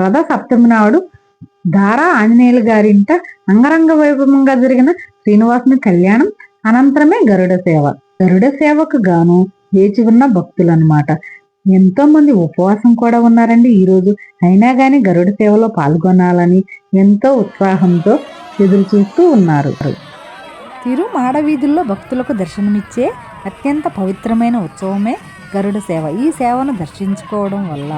రథ సప్తమి నాడు దారా ఆంజనేయులు గారింట అంగరంగ వైభవంగా జరిగిన శ్రీనివాసుని కళ్యాణం అనంతరమే గరుడ సేవ. గరుడ సేవకు గాను వేచి ఉన్న భక్తులు అనమాట ఎంతో మంది ఉపవాసం కూడా ఉన్నారండి ఈ రోజు. అయినా గాని గరుడ సేవలో పాల్గొనాలని ఎంతో ఉత్సాహంతో ఎదురు చూస్తూ ఉన్నారు. తిరు మాడవీధుల్లో భక్తులకు దర్శనమిచ్చే అత్యంత పవిత్రమైన ఉత్సవమే గరుడ సేవ. ఈ సేవను దర్శించుకోవడం వల్ల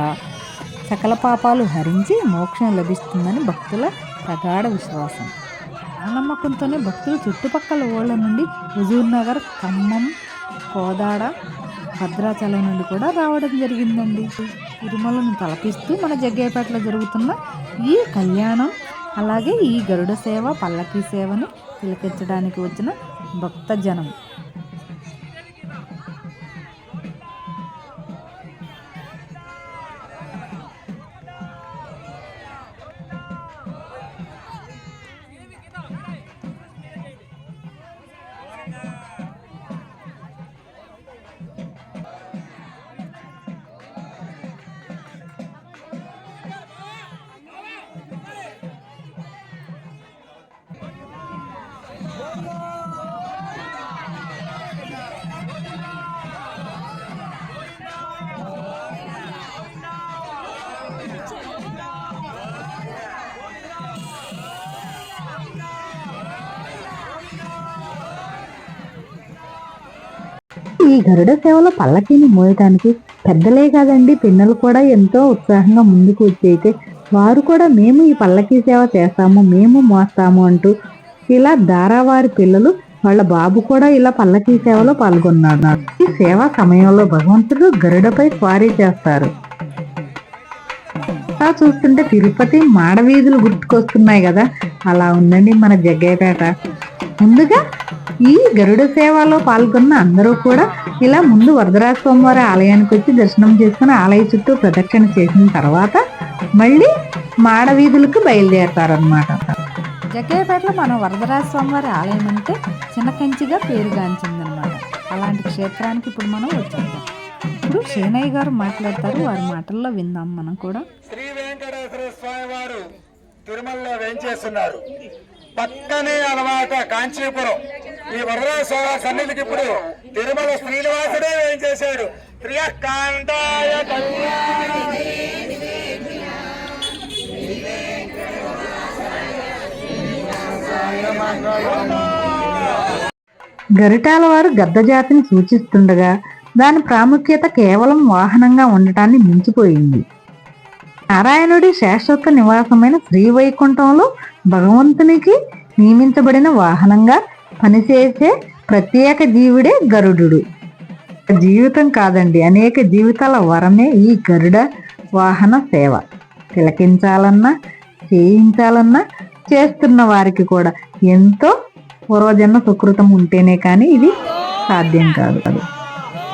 సకల పాపాలు హరించి మోక్షం లభిస్తుందని భక్తుల ప్రగాఢ విశ్వాసం. ఆ నమ్మకంతోనే భక్తులు చుట్టుపక్కల ఊళ్ళ నుండి హుజూర్ నగర్ ఖమ్మం కోదాడ భద్రాచలం నుండి కూడా రావడం జరిగిందండి. తిరుమలను తలపిస్తూ మన జగ్గయ్యపేటలో జరుగుతున్న ఈ కళ్యాణం అలాగే ఈ గరుడ సేవ పల్లకీ సేవని తిలకించడానికి వచ్చిన భక్త జనం ఈ గరుడ సేవలో పల్లకీని మోయటానికి పెద్దలే కాదండి పిల్లలు కూడా ఎంతో ఉత్సాహంగా ముందుకు వచ్చైతే వారు కూడా మేము ఈ పల్లకీ సేవ చేస్తాము మేము మోస్తాము అంటూ ఇలా దారావారి పిల్లలు వాళ్ళ బాబు కూడా ఇలా పల్లకీ సేవలో పాల్గొన్నాడు ఈ సేవ సమయంలో భగవంతుడు గరుడపై స్వారీ చేస్తారు. అలా చూస్తుంటే తిరుపతి మాడవీధులు గుర్తుకొస్తున్నాయి కదా అలా ఉందండి మన జగ్గయ్యపేట. ముందుగా ఈ గరుడ సేవలో పాల్గొన్న అందరూ కూడా ఇలా ముందు వరదరాజ స్వామివారి ఆలయానికి వచ్చి దర్శనం చేసుకుని ఆలయ చుట్టూ ప్రదక్షిణ చేసిన తర్వాత మళ్ళీ మాడవీధులకు బయలుదేరతారనమాట జగ్గయ్యపేటలో మన వరదరాజ స్వామివారి ఆలయం అంటే చిన్నకంచిగా పేరుగాంచిందనమాట అలాంటి క్షేత్రానికి ఇప్పుడు మనం వచ్చేద్దాం. ఇప్పుడు శేనయ్య గారు మాట్లాడతారు వారి మాటల్లో విందాం మనం కూడా. శ్రీ వెంకటేశ్వర స్వామి వారు తిరుమలలో వేంచేస్తున్నారు. పక్కనే అలవాట కాంచీపురం. ఈ వరద సన్నిధికి ఇప్పుడు తిరుమల శ్రీనివాసుడే వేంచేశాడు ప్రియకాంతాయ గరిటాల వారు గద్ద జాతిని సూచిస్తుండగా దాని ప్రాముఖ్యత కేవలం వాహనంగా ఉండటాన్ని మించిపోయింది. నారాయణుడి శాశ్వత నివాసమైన శ్రీవైకుంఠంలో భగవంతునికి నియమించబడిన వాహనంగా పనిచేసే ప్రత్యేక జీవుడే గరుడు జీవితం కాదండి అనేక జీవితాల వరమే ఈ గరుడ వాహన సేవ. తిలకించాలన్నా చేయించాలన్నా చేస్తున్న వారికి కూడా ఎంతో పూర్వజన్మ సుకృతం ఉంటేనే కానీ ఇది సాధ్యం కాదు.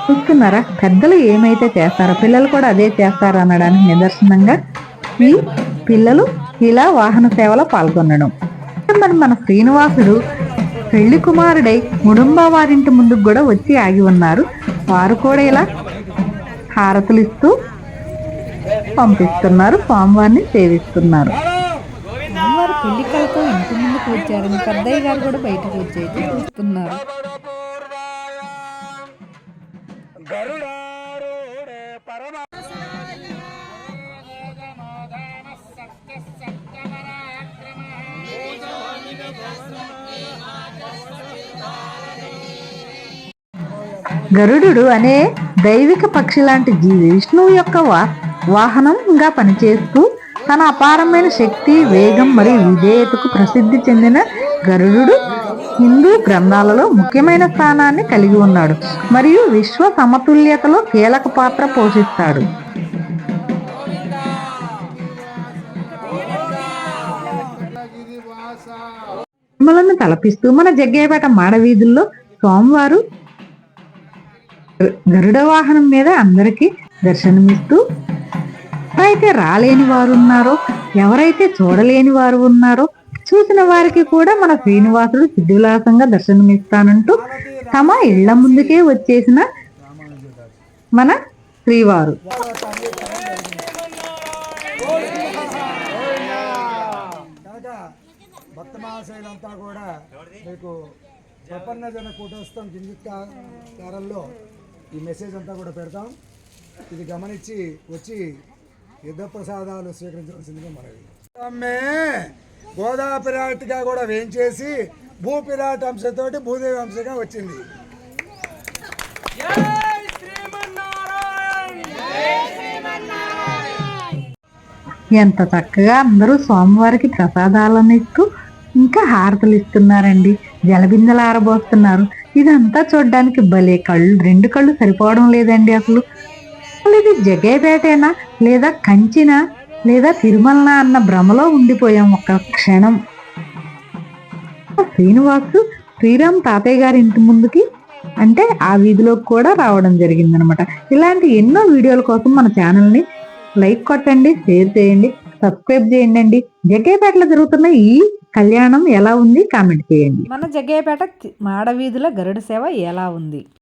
చూస్తున్నారా పెద్దలు ఏమైతే చేస్తారో పిల్లలు కూడా అదే చేస్తారనడానికి నిదర్శనంగా ఈ పిల్లలు ఇలా వాహన సేవలో పాల్గొనడం. మరి మన శ్రీనివాసుడు పెళ్ళి కుమారుడై ముడుంబ వారింటి ముందుకు కూడా వచ్చి ఆగి ఉన్నారు. వారు కూడా ఇలా హారతులు ఇస్తూ పంపిస్తున్నారు స్వామివారిని సేవిస్తున్నారు. వారు పెళ్ళి కలతో ఇంటి ముందుకు వచ్చారు పెద్దయ్య గారు కూడా బయటకు వచ్చేది చూస్తున్నారు. గరుడు అనే దైవిక పక్షి లాంటి జీవి విష్ణువు యొక్క వాహనంగా పనిచేస్తూ తన అపారమైన శక్తి వేగం మరియు విధేయతకు ప్రసిద్ధి చెందిన గరుడు హిందూ గ్రంథాలలో ముఖ్యమైన స్థానాన్ని కలిగి ఉన్నాడు మరియు విశ్వ సమతుల్యతలో కీలక పాత్ర పోషిస్తాడు. తిరుమలను తలపిస్తూ మన జగ్గయ్యపేట మాడవీధుల్లో సోమవారు గరుడ వాహనం మీద అందరికీ దర్శనమిస్తూ అయితే రాలేని వారు ఉన్నారో ఎవరైతే చూడలేని వారు ఉన్నారో చూసిన వారికి కూడా మన శ్రీనివాసుడు సిద్ధివిలాసంగా దర్శనమిస్తానంటూ తమ ఇళ్ళ ముందుకే వచ్చేసిన మన శ్రీవారు. భక్త మహాశైలంతా కూడా మీకు ప్రపన్న జన కూటస్థం కిందికారంలో ఈ మెసేజ్ అంతా కూడా పెడతాం. ఇది గమనించి వచ్చి యుద్ధ ప్రసాదాలు స్వీకరించవలసిందిగా మనవి. అమ్మే గోదా పిరాట్గా కూడా వేయించేసి భూ పిరాట్ అంశతోటి భూదేవి అంశగా వచ్చింది. ఎంత చక్కగా అందరూ స్వామివారికి ప్రసాదాలను ఇస్తూ ఇంకా హారతలు ఇస్తున్నారండి. జలబిందెలు ఆరబోస్తున్నారు. ఇదంతా చూడడానికి భలే కళ్ళు రెండు కళ్ళు సరిపోవడం లేదండి అసలు. ఇది జగేపేటేనా లేదా కంచినా? లేదా తిరుమలనా అన్న భ్రమలో ఉండిపోయాం ఒక్క క్షణం. శ్రీనివాసు శ్రీరామ్ తాతయ్య గారి ఇంటి ముందుకి అంటే ఆ వీధిలోకి కూడా రావడం జరిగిందనమాట. ఇలాంటి ఎన్నో వీడియోల కోసం మన ఛానల్ని లైక్ కొట్టండి షేర్ చేయండి సబ్స్క్రైబ్ చేయండి అండి జగ్గేపేటలో జరుగుతున్న ఈ కళ్యాణం ఎలా ఉంది? కామెంట్ చేయండి. మన జగ్గయ్యపేట మాడవీధుల గరుడ సేవ ఎలా ఉంది?